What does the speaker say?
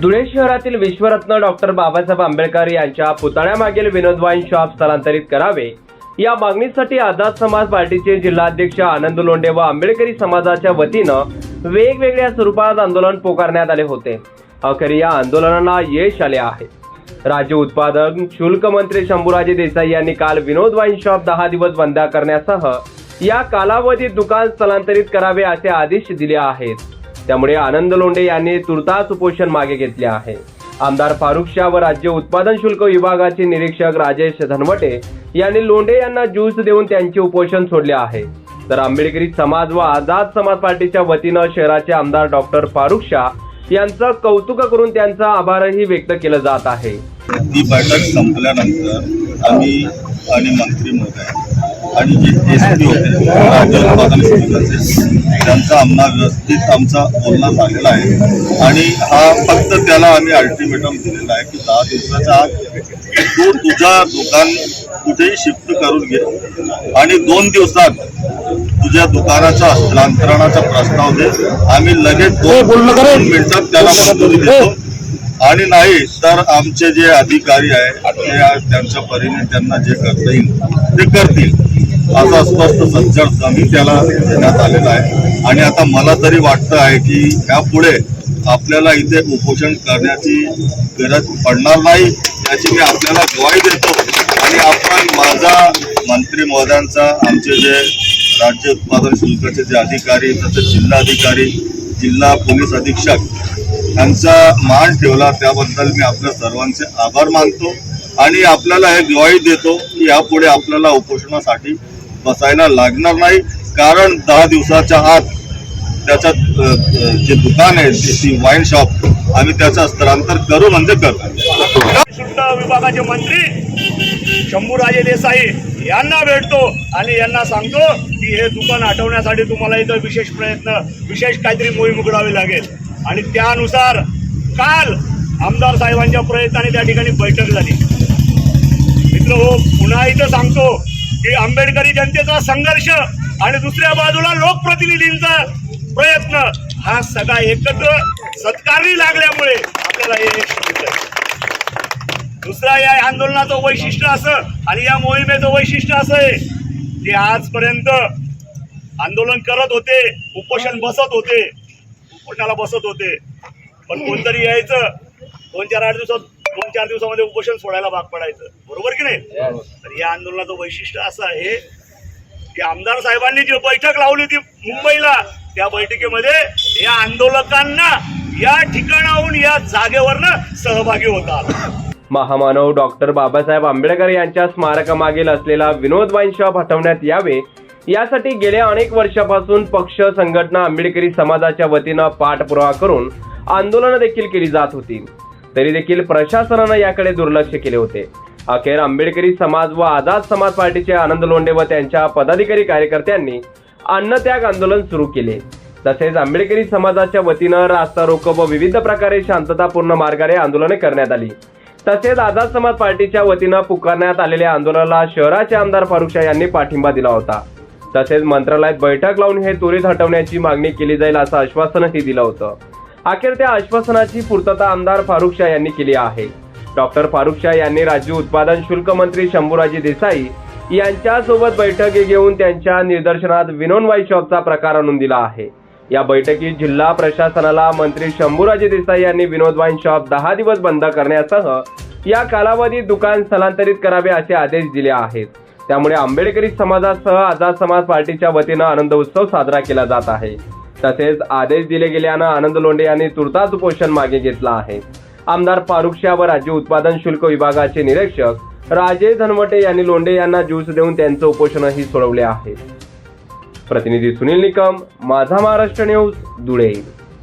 धुळे शहरातील विश्वरत्न डॉक्टर बाबासाहेब आंबेडकर यांच्या पुतळ्यामागील विनोद wine shop स्थलांतरित करावे. या मागणीसाठी आझाद समाज पार्टीचे जिल्हाध्यक्ष आनंद लोंढे व आंबेडकरी समाजाच्या वतीनं वेगवेगळ्या स्वरूपात आंदोलन पुकारण्यात आले होते. अखेर या आंदोलनाला यश आले आहे. राज्य उत्पादन शुल्क मंत्री शंभूराजे देसाई यांनी काल विनोद वाईन शॉप दहा दिवस बंद करण्यासह या कालावधीत दुकान स्थलांतरित करावे असे आदेश दिले आहेत. त्यामुळे आनंद लोंढे यांनी तुर्तास उपोषण मागे घेतले आहे. आमदार फारुख शाह व राज्य उत्पादन शुल्क विभागाचे निरीक्षक राजेश धनवटे यांनी लोंढे यांना ज्यूस देऊन त्यांचे उपोषण सोडले आहे. तर आंबेडकरी समाज व आझाद समाज पार्टीच्या वतीनं शहराचे आमदार डॉक्टर फारुख शाह यांचं कौतुक करून त्यांचा आभारही व्यक्त केलं जात आहे. ती बैठक संपल्यानंतर आम्ही आणि मंत्री महोदय आणि जे एस पी होते त्यांचा आम्हाला व्यवस्थित आमचा बोलणं झालेला आहे. आणि हा फक्त त्याला आम्ही अल्टिमेटम दिलेला आहे की दहा दिवसाच्या आत तू तुझा दुकान कुठेही शिफ्ट करून घे. आणि दोन दिवसात तुझ्या दुकानाच्या हस्तांतरणाचा प्रस्ताव दे. आम्ही लगेच दोन दोन मिनिटात त्याला मंजुरी देतो. आणि नाही तर आमचे जे अधिकारी आहे ते त्यांच्या परीने त्यांना जे करता येईल ते करतील. असा स्पष्ट संचार आम्ही त्याला देण्यात आलेला आहे. आणि आता मला तरी वाटतं आहे की यापुढे आपल्याला इथे उपोषण करण्याची गरज पडणार नाही याची मी आपल्याला ग्वाही देतो. आणि आपण माझा मंत्री महोदयांचा आमचे जे राज्य उत्पादन शुल्काचे जे अधिकारी तसेच जिल्हाधिकारी जिल्हा पोलीस अधीक्षक यांचा मान ठेवला त्याबद्दल मी आपल्या सर्वांचे आभार मानतो. आणि आपल्याला हे ग्वाही देतो की यापुढे आपल्याला उपोषणासाठी बसायला लागणार नाही कारण दहा दिवसाच्या आत त्याच्यात जे दुकान आहे ती वाईन शॉप आम्ही त्याचं स्थलांतर करू म्हणजे करू विभागाचे मंत्री शंभूराजे देसाई यांना भेटतो आणि यांना सांगतो की हे दुकान हटवण्यासाठी तुम्हाला इथं विशेष प्रयत्न विशेष काहीतरी मोहीम उघडावी लागेल. आणि त्यानुसार काल आमदार साहेबांच्या प्रयत्नाने त्या ठिकाणी बैठक झाली. मित्र हो पुन्हा इथं सांगतो की आंबेडकरी जनतेचा संघर्ष आणि दुसऱ्या बाजूला लोकप्रतिनिधींचा प्रयत्न हा सगळा एकत्र सत्कारणी लागल्यामुळे आपल्याला हे यश दुसरा या आंदोलनाचं वैशिष्ट्य असं आणि या मोहिमेचं वैशिष्ट्य असं आहे की आजपर्यंत आंदोलन करत होते उपोषण बसत होते उपोषणाला बसत होते. पण कोणतरी यायचं दोन चार आठ दिवसात दोन चार दिवसामध्ये उपोषण सोडायला भाग पडायचं. बरोबर की नाही? तर या आंदोलनाचं वैशिष्ट्य असं आहे की आमदार साहेबांनी जी बैठक लावली होती मुंबईला त्या बैठकीमध्ये या आंदोलकांना या ठिकाणाहून या जागेवरनं सहभागी होता आला महामानव डॉक्टर बाबासाहेब आंबेडकर यांच्या स्मारकामागील असलेला विनोद वाईन शॉप हटवण्यात यावे. यासाठी गेल्या अनेक वर्षापासून पक्ष संघटना आंबेडकरी समाजाच्या वतीनं पाठपुरावा करून आंदोलनं देखील केली जात होती. तरी देखील प्रशासनानं याकडे दुर्लक्ष केले होते. अखेर आंबेडकरी समाज व आझाद समाज पार्टीचे आनंद लोंढे व त्यांच्या पदाधिकारी कार्यकर्त्यांनी अन्नत्याग आंदोलन सुरू केले. तसेच आंबेडकरी समाजाच्या वतीनं रास्ता रोको व विविध प्रकारे शांततापूर्ण मार्गाने आंदोलने करण्यात आली. तसेच आझाद समाज पार्टीच्या वतीनं पुकारण्यात आलेल्या आंदोलनाला शहराचे आमदार फारुख शाह यांनी पाठिंबा दिला होता. तसेच मंत्रालयात बैठक लावून हे त्वरित हटवण्याची मागणी केली जाईल असं आश्वासनही दिलं होतं. अखेर त्या आश्वासनाची पूर्तता आमदार फारुख शाह यांनी केली आहे. डॉक्टर फारुख शाह यांनी राज्य उत्पादन शुल्क मंत्री शंभूराजी देसाई यांच्यासोबत बैठक घेऊन त्यांच्या निदर्शनात विनोन वाई शॉपचा प्रकार आणून दिला आहे. या बैठकीत जिल्हा प्रशासनाला मंत्री शंभूराजे देसाई यांनी विनोद वाईन शॉप दहा दिवस बंद करण्यासह या कालावधीत दुकान स्थलांतरित करावे असे आदेश दिले आहेत. त्यामुळे आंबेडकरी समाजासह आझाद समाज पार्टीच्या वतीनं आनंद उत्सव साजरा केला जात आहे. तसेच आदेश दिले गेल्यानं आनंद लोंढे यांनी तुर्तास उपोषण मागे घेतलं आहे. आमदार फारुख शाह व राज्य उत्पादन शुल्क विभागाचे निरीक्षक राजेश धनवटे यांनी लोंढे यांना ज्यूस देऊन त्यांचं उपोषणही सोडवले आहे. प्रतिनिधी सुनील निकम माझा महाराष्ट्र न्यूज धुळे.